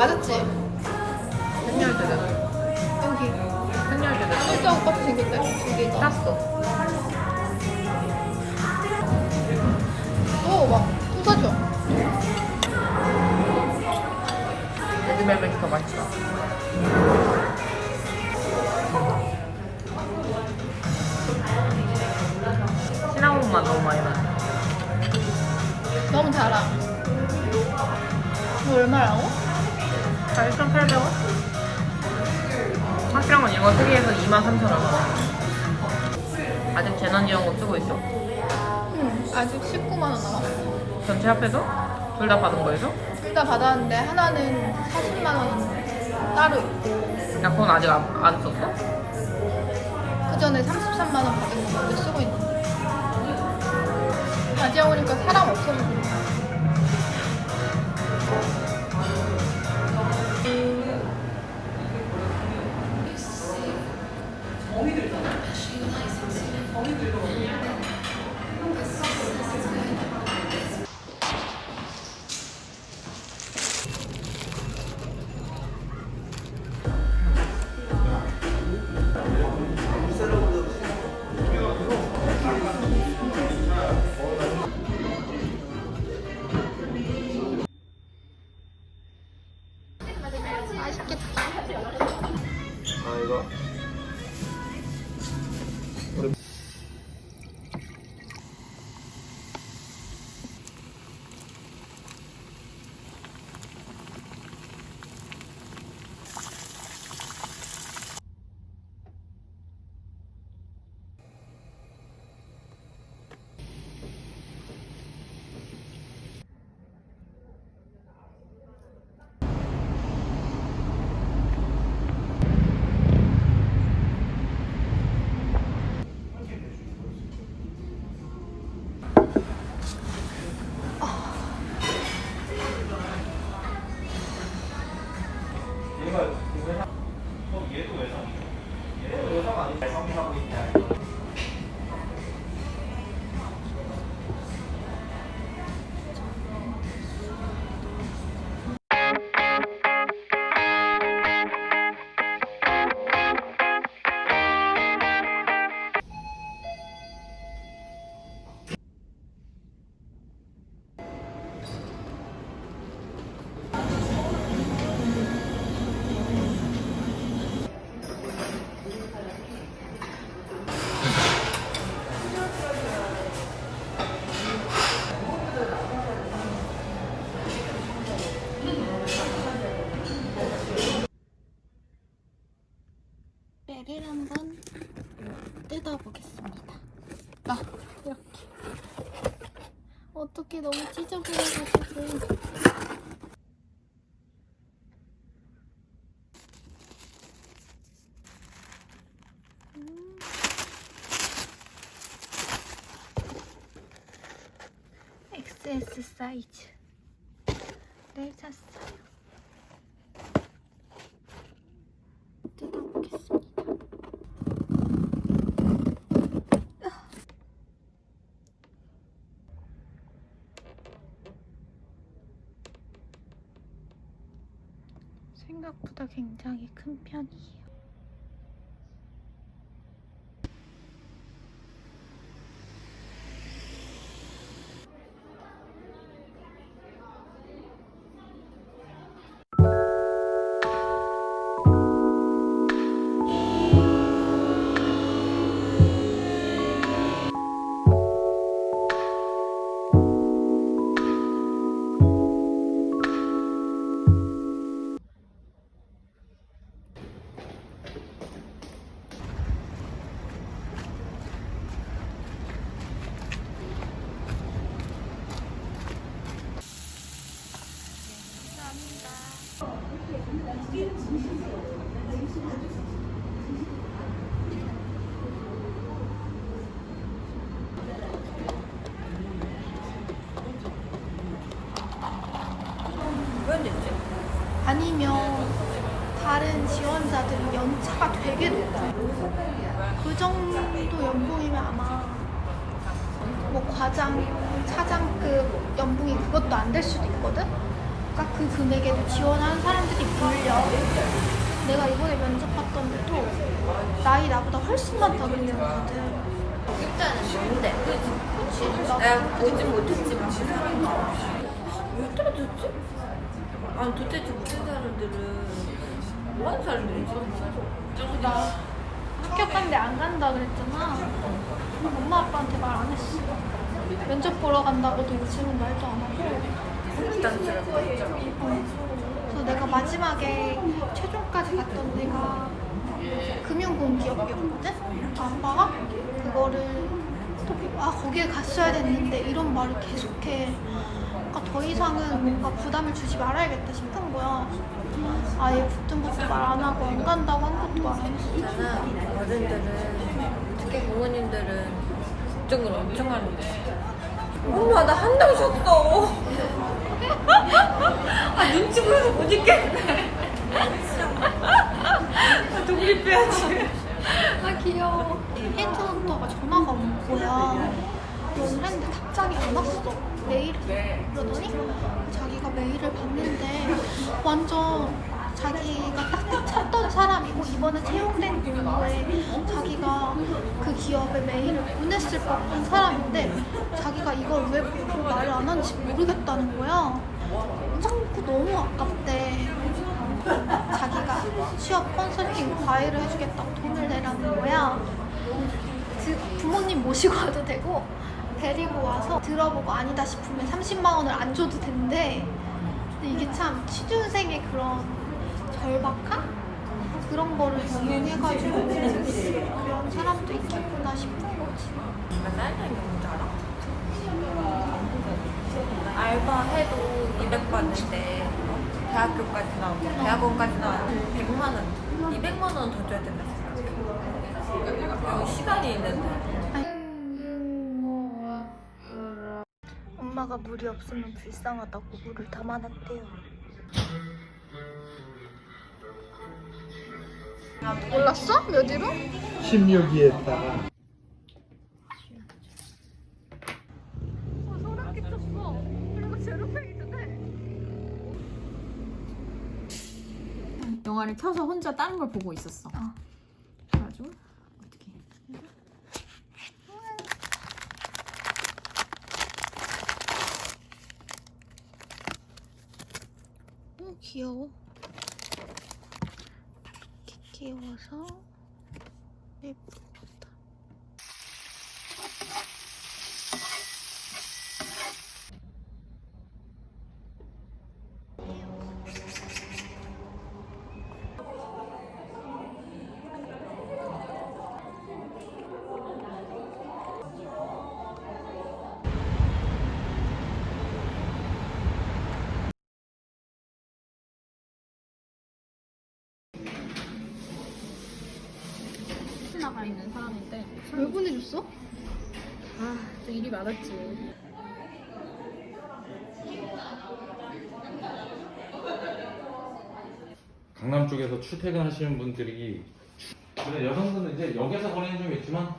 맞았지? 됐어. 여기 됐어. 진짜 똑같이 생겼다 두 개가 땄어. 또막 부서져 레드벨벳이 더 맛있어. 시나몬 맛 너무 많이 나. 너무 달아 이거 얼마라고? 1,800원? 확실한 건 이거 3개에서 23,000원. 아직 재난지원금 쓰고 있어. 응 아직 19만 원 남았어 전체 합해서? 둘 다 받은 거에서? 둘 다 받았는데 하나는 40만 원 따로 있고 야, 그건 아직 안, 안 썼어? 그 전에 33만 원 받은 거 먼저 쓰고 있는데 아지아 오니까 사람 그 Mas vamos aguentar. 어떻게 너무 찢어버려가지고 음. XS 사이즈 를 샀어요. 뜯어보겠습니다. 생각보다 굉장히 큰 편이에요. 왜 됐지? 아니면 다른 지원자들이 연차가 되게 높아요. 그 정도 연봉이면 아마 뭐 과장, 차장급 연봉이 그것도 안 될 수도 있거든? 그러니까 그 금액에도 지원하는 사람들이 몰려. 내가 이번에 면접 봤던 데도 나이 나보다 훨씬 많다 그랬거든. 일단은 뭔데? 그치? 내가 보지 못했지만 왜 떨어졌지? 아니 도대체 못한 사람들은 뭐 하는 사람들이지? 나 학교 간데 안 간다 그랬잖아. 엄마 아빠한테 말 안 했어. 면접 보러 간다고도 요즘은 말도 안 하고. 그래서 내가 마지막에 최종까지 갔던 데가 금융공기업이었거든? 아빠가 그거를 또, 아, 거기에 갔어야 됐는데 이런 말을 계속해. 그러니까 더 이상은 뭔가 부담을 주지 말아야겠다 싶은 거야. 아예 붙은 것도 말 안 하고 안 간다고 한 것도 말안 했어. 있잖아 어른들은 특히 부모님들은 걱정을 엄청 하는데 엄마 나 한다고 줬어 아 눈치 보여서 못 있겠네 아, 독립해야지 아 귀여워. 헤드헌터가 전화가 온 거야. 했는데 답장이 안 왔어. 메일이. 그러더니 자기가 메일을 봤는데 완전 자기가 딱 찾던 사람이고 이번에 채용된 공고에 자기가 그 기업에 메일을 보냈을 법한 사람인데 자기가 이걸 왜 말을 안 하는지 모르겠다는 거야. 참고 너무 아깝대. 자기가 취업 컨설팅 과외를 해주겠다고 돈을 내라는 거야. 그 부모님 모시고 와도 되고 데리고 와서 들어보고 아니다 싶으면 30만 원을 안 줘도 된대. 근데 이게 참 취준생의 그런 절박함? 그런 거를 이용해가지고 그런 사람도 있겠구나 싶은 거지. 나 짜증나는 게 뭔지 알아? 알바 해도 200 받는데 대학교까지 나오고 대학원까지 나오면 100만 원 200만 원 더 줘야 된다 생각해 여기 시간이 있는데 엄마가 물이 없으면 불쌍하다고 물을 담아놨대요. 몰랐어? 몇 위로? 16위에다가 소름 끼쳤어. 그리고 제로페이도 돼. 영화를 켜서 혼자 다른 걸 보고 있었어. 어. 그래가지고 어떻게? 어, 귀여워. 이렇게 끼워서 예쁘다. 나가 있는 사람인데 왜 보내줬어? 아 또 일이 많았지. 강남 쪽에서 출퇴근하시는 분들이 근데 여성분은 이제 역에서 보내는 좀 있지만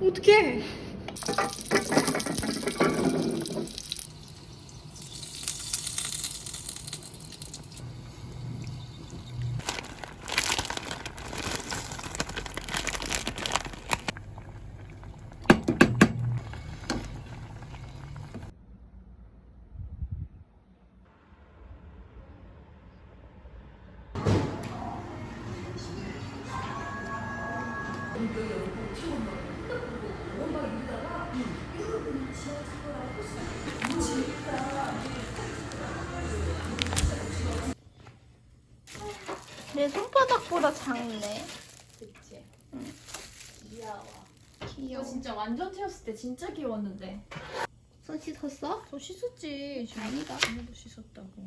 어떡해 내 손바닥보다 작네 그치. 귀여워 진짜 완전 튀었을 때 진짜 귀여웠는데. 손 씻었어? 저 씻었지. 아니다 오늘도 씻었다고.